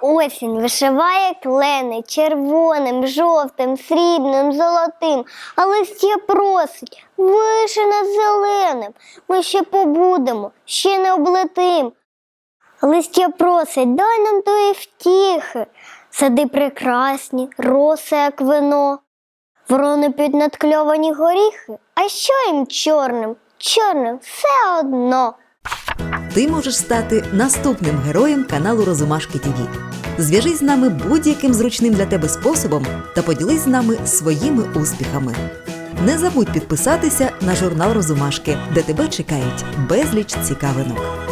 Осінь вишиває клени червоним, жовтим, срібним, золотим, а листя просить вишина зеленим. Ми ще побудемо, ще не облетим. Листя просить, дай нам тої втіхи, сади прекрасні, роси, як вино. Ворони п'ють надкльовані горіхи, а що їм чорним? Чорним все одно. Ти можеш стати наступним героєм каналу Розумашки ТІВІ. Зв'яжись з нами будь-яким зручним для тебе способом та поділись з нами своїми успіхами. Не забудь підписатися на журнал Розумашки, де тебе чекають безліч цікавинок.